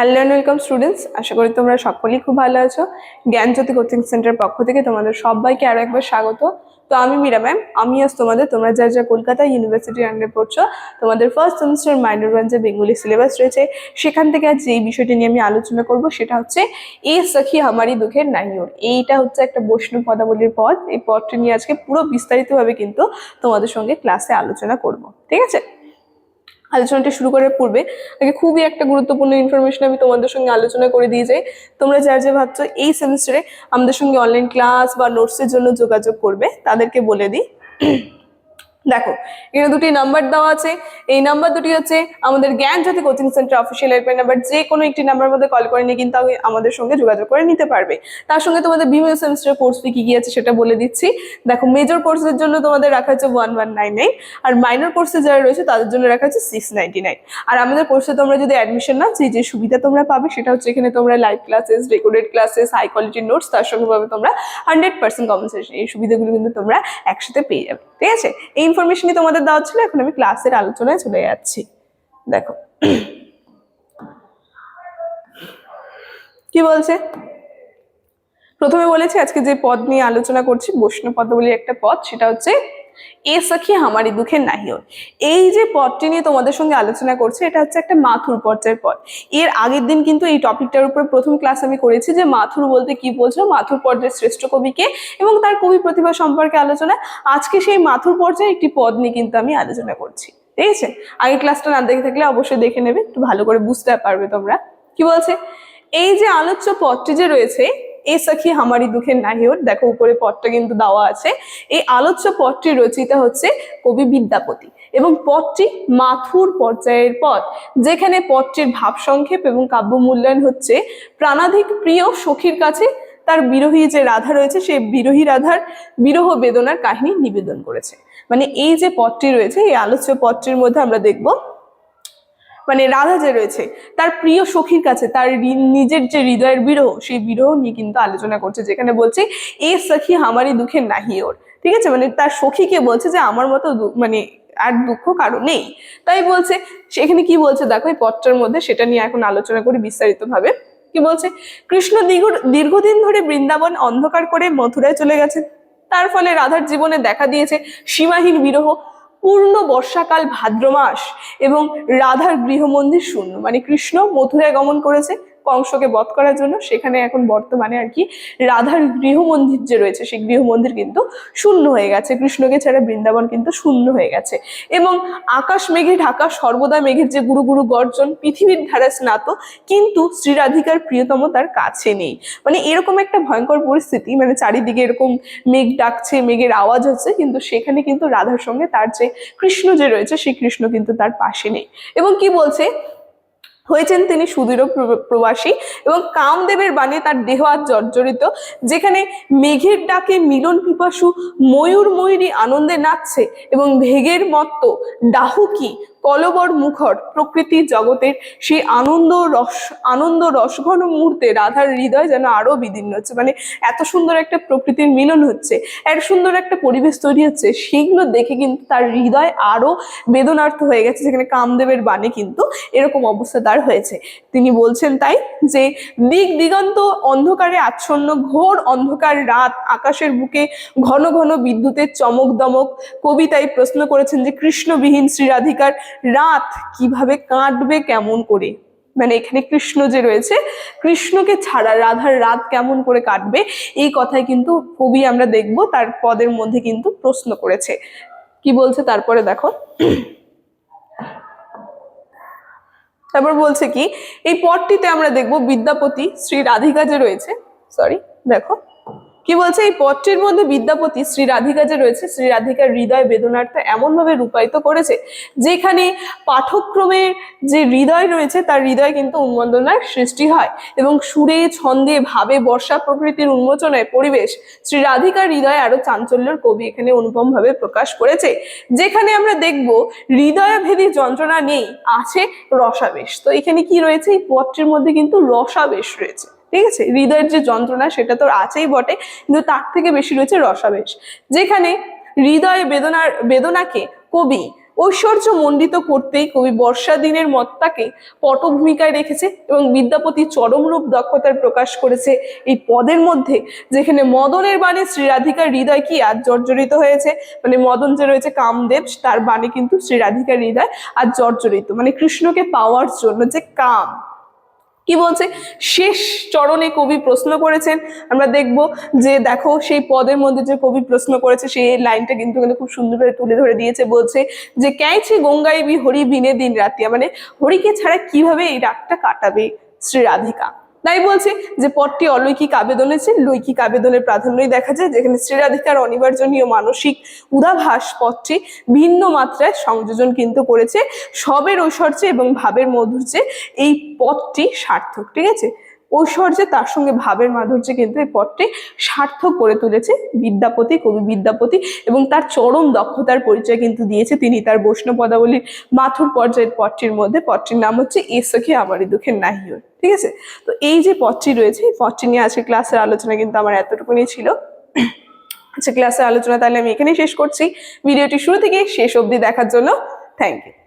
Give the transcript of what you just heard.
Hello and welcome students আশা করি তোমরা সকলেই খুব ভালো আছো। জ্ঞানজ্যোতি কোচিং সেন্টার পক্ষ থেকে তোমাদের সবাইকে আরও একবার স্বাগত। তো আমি মীরা ম্যাম আমি আজ তোমাদের, তোমরা যা যা কলকাতা ইউনিভার্সিটির আন্ডারে পড়ছো, তোমাদের ফার্স্ট সেমিস্টার মাইনর যে বেঙ্গলি সিলেবাস রয়েছে, সেখান থেকে আজ যেই বিষয়টি নিয়ে আমি আলোচনা করব, সেটা হচ্ছে, এ সখী আমারই দুঃখের নাহিওর এইটা হচ্ছে একটা বৈষ্ণব পদাবলীর পদ। এই পদটি নিয়ে আজকে পুরো বিস্তারিতভাবে কিন্তু তোমাদের সঙ্গে ক্লাসে আলোচনা করব। ঠিক আছে? আলোচনাটি শুরু করার পূর্বে আগে খুবই একটা গুরুত্বপূর্ণ ইনফরমেশন আমি তোমাদের সঙ্গে আলোচনা করে দিয়ে যাই। তোমরা যার যা ভাবছ এই সেমিস্টারে আমাদের সঙ্গে অনলাইন ক্লাস বা নোটসের জন্য যোগাযোগ করবে, তাদেরকে বলে দিই। দেখো, এখানে দুটি নাম্বার দেওয়া আছে। এই নাম্বার দুটি হচ্ছে আমাদের Gyan Jyoti coaching centre official helpline number যে কোনো একটি নাম্বার মধ্যে কল করে নিয়ে কিন্তু আমি আমাদের সঙ্গে যোগাযোগ করে নিতে পারবে। তার সঙ্গে তোমাদের বিভিন্ন সেমিস্টার কোর্স ফি কি কি আছে সেটা বলে দিচ্ছি। দেখো মেজর কোর্সের জন্য তোমাদের রাখা হচ্ছে ওয়ান ওয়ান নাইন নাইন আর মাইনর কোর্সে যারা রয়েছে, তাদের জন্য রাখা হচ্ছে সিক্স নাইনটি নাইন আর আমাদের কোর্সে তোমরা যদি অ্যাডমিশন নাও, যে যে সুবিধা তোমরা পাবে, সেটা হচ্ছে এখানে তোমরা live classes recorded classes high কোয়ালিটির নোটস তার সঙ্গে পাবে তোমরা হান্ড্রেড পার্সেন্ট কম্পেনসেশন এই সুবিধাগুলো কিন্তু তোমরা একসাথে পেয়ে যাবে। ঠিক আছে? এই ইনফরমেশনই তোমাদের দেওয়া ছিল, এখন আমি ক্লাসের আলোচনায় চলে যাচ্ছি। দেখো। কি বলছে? প্রথমে বলেছি, আজকে যে পদ নিয়ে আলোচনা করছি, বৈষ্ণব পদ বলে একটা পদ, সেটা হচ্ছে এ সখী হামারি দুঃখের নাহিওর এই যে পদটি নিয়ে তোমাদের সঙ্গে আলোচনা করছে, এটা হচ্ছে একটা মাথুর পর্যায়ের পদ এর আগের দিন কিন্তু এই টপিকটার উপর প্রথম ক্লাস আমি করেছি যে মাথুর বলতে কি বোঝো মাথুর পর্যায়ের শ্রেষ্ঠ কবিকে এবং তার কবি প্রতিভা সম্পর্কে আলোচনা। আজকে সেই মাথুর পর্যায়ে একটি পদ নিয়ে কিন্তু আমি আলোচনা করছি। ঠিক আছে আগে ক্লাসটা না দেখে থাকলে অবশ্যই দেখে নেবে, একটু ভালো করে বুঝতে পারবে তোমরা। কি বলছে? এই যে আলোচ্য পদটি যে রয়েছে এ সখী হামারি দুঃখের নাহিওর। দেখো, উপরে পদটা কিন্তু দেওয়া আছে। এই আলোচ্য পদটি রচিতা হচ্ছে কবি বিদ্যাপতি এবং পদটি মাথুর পর্যায়ের পদ যেখানে পদটির ভাব সংক্ষেপ এবং কাব্য মূল্যায়ন হচ্ছে। প্রাণাধিক প্রিয় সখীর কাছে তার বিরোহী যে রাধা রয়েছে, সেই বিরোহী রাধার বিরহ বেদনার কাহিনী নিবেদন করেছে। মানে এই যে পদটি রয়েছে, এই আলোচ্য পদটির মধ্যে আমরা দেখব মানে রাধা যে রয়েছে, তার প্রিয় সখীর কাছে, তার নিজের যে হৃদয়ের বিরহ, সেই বিরহ নিয়ে কিন্তু আলোচনা করছে, যেখানে বলছে, এ সখী, আমারই দুঃখে নাহি ওর। ঠিক আছে? মানে তার সখীকে বলছে যে, আমার মতো মানে আর দুঃখ কারও নেই। তাই বলছে, সেখানে কি বলছে দেখো, এই পথটার মধ্যে সেটা নিয়ে এখন আলোচনা করি বিস্তারিত ভাবে কি বলছে, কৃষ্ণ দীর্ঘ দীর্ঘদিন ধরে বৃন্দাবন অন্ধকার করে মথুরায় চলে গেছেন তার ফলে রাধার জীবনে দেখা দিয়েছে সীমাহীন বিরহ পূর্ণ বর্ষাকাল ভাদ্র মাস এবং রাধার গৃহমন্দির শূন্য। মানে কৃষ্ণ মথুরায় গমন করেছে। কংসকে বধ করার জন্য সেখানে এখন বর্তমানে আর কি রাধার গৃহমন্দির যে রয়েছে, সেই গৃহমন্দির কিন্তু শূন্য হয়ে গেছে। কৃষ্ণকে ছাড়া বৃন্দাবন কিন্তু শূন্য হয়ে গেছে। এবং আকাশ মেঘে ঢাকা, সর্বদা মেঘের যে গুরু গুরু গর্জন, পৃথিবীর ধারা স্নাত, কিন্তু শ্রীরাধিকার প্রিয়তম তার কাছে নেই। মানে এরকম একটা ভয়ঙ্কর পরিস্থিতি মানে চারিদিকে এরকম মেঘ ডাকছে, মেঘের আওয়াজ হচ্ছে, কিন্তু সেখানে কিন্তু রাধার সঙ্গে তার যে কৃষ্ণ যে রয়েছে, সেই কৃষ্ণ কিন্তু তার পাশে নেই। এবং কি বলছে? হয়েছেন তিনি সুদূর প্র- প্রবাসী এবং কামদেবের বাণী তার দেহ আজ জর্জরিত। যেখানে মেঘের ডাকে মিলন পিপাসু ময়ূর ময়ূরী আনন্দে নাচছে এবং ভেগের মত্ত ডাহুকি কলবর মুখর প্রকৃতি জগতের সেই আনন্দ রস, আনন্দ রসঘন মুহূর্তে রাধার হৃদয় যেন আরও বিদীর্ণ হচ্ছে। মানে এত সুন্দর একটা প্রকৃতির মিলন হচ্ছে এত সুন্দর একটা পরিবেশ তৈরি হচ্ছে, সেগুলো দেখে কিন্তু তার হৃদয় আরও বেদনার্থ হয়ে গেছে। যেখানে কামদেবের বাণী কিন্তু এরকম অবস্থা তার হয়েছে। তিনি বলছেন তাই যে দিক দিগন্ত অন্ধকারে আচ্ছন্ন, ঘোর অন্ধকার রাত, আকাশের বুকে ঘন ঘন বিদ্যুতের চমক দমক কবিতায় প্রশ্ন করেছেন যে, কৃষ্ণবিহীন শ্রীরাধিকার রাত কীভাবে কাটবে, কেমন করে? মানে এখানে কৃষ্ণ যে রয়েছে, কৃষ্ণকে ছাড়া রাধার রাত কেমন করে কাটবে, এই কথাই কিন্তু কবি আমরা দেখব, তার পদের মধ্যে কিন্তু প্রশ্ন করেছে। কি বলছে তারপরে দেখো। তারপর বলছে কি, এই পদটিতে আমরা দেখব বিদ্যাপতি শ্রী রাধিকা যে রয়েছে সরি দেখো। কি বলছে? এই পদটির মধ্যে বিদ্যাপতি শ্রী রাধিকা যে রয়েছে, শ্রী রাধিকার হৃদয় বেদনার্থ এমন ভাবে রূপায়িত করেছে, যেখানে পাঠক্রমের যে হৃদয় রয়েছে, তার হৃদয় কিন্তু উন্মোদনার সৃষ্টি হয় এবং সুরে, ছন্দে, ভাবে, বর্ষা প্রকৃতির উন্মোচনায় পরিবেশ শ্রী রাধিকার হৃদয় আরও চাঞ্চল্যের কবি এখানে অনুপম ভাবে প্রকাশ করেছে, যেখানে আমরা দেখব হৃদয়ভেদী যন্ত্রণা নেই, আছে রসাবেশ। তো এখানে কি রয়েছে? এই পদটির মধ্যে কিন্তু রসাবেশ রয়েছে। ঠিক আছে? হৃদয়ের যে যন্ত্রণা সেটা তো আছেই বটে, কিন্তু তার থেকে বেশি রয়েছে রসাবেশ। যেখানে হৃদয়ে বেদনার, বেদনাকে কবি ঐশ্বর্য মণ্ডিত করতেই কবি বর্ষা দিনের মত্তাকে পটভূমিকায় রেখেছে এবং বিদ্যাপতি চরমরূপ দক্ষতার প্রকাশ করেছে এই পদের মধ্যে, যেখানে মদনের বাণী শ্রীরাধিকার হৃদয় কি আজ জর্জরিত হয়েছে? মানে মদন যে রয়েছে কামদেব, তার বাণী কিন্তু শ্রীরাধিকার হৃদয় আজ জর্জরিত। মানে কৃষ্ণকে পাওয়ার জন্য যে কাম। কি বলছে? শেষ চরণে কবি প্রশ্ন করেছেন। আমরা দেখব যে দেখো সেই পদের মধ্যে যে কবি প্রশ্ন করেছে, সেই লাইনটা কিন্তু খুব সুন্দরভাবে তুলে ধরে দিয়েছে। বলছে যে, ক্যাঁচি গঙ্গায় বি হরি বিনে দিন রাতিয়া। মানে হরিকে ছাড়া কীভাবে এই রাতটা কাটাবে শ্রী রাধিকা? তাই বলছে যে পদটি অলৌকিক আবেদনে চেয়ে লৈকিক আবেদনের প্রাধান্যই দেখা যায়, যেখানে শ্রীরাধিকার অনিবার্জনীয় মানসিক উদাভাস পথটি ভিন্ন মাত্রায় সংযোজন কিন্তু করেছে। সবের ঐশ্বর্যে এবং ভাবের মধুর্যে এই পথটি সার্থক, ঠিক আছে? ঐশ্বর্যে তার সঙ্গে ভাবের মাধুর্যে কিন্তু এই পদটি সার্থক করে তুলেছে বিদ্যাপতি, কবি বিদ্যাপতি এবং তার চরম দক্ষতার পরিচয় কিন্তু দিয়েছে তিনি তার বৈষ্ণব পদাবলীর মাথুর পর্যায়ের পদটির মধ্যে। পদটির নাম হচ্ছে এসখে আমারই দুঃখের নাহিও ঠিক আছে? তো এই যে পদটি রয়েছে, এই পদটি নিয়ে আজকে ক্লাসের আলোচনা কিন্তু আমার এতটুকুনি ছিল। আচ্ছা ক্লাসের আলোচনা তাহলে আমি এখানেই শেষ করছি। ভিডিওটি শুরু থেকে শেষ অবধি দেখার জন্য থ্যাংক ইউ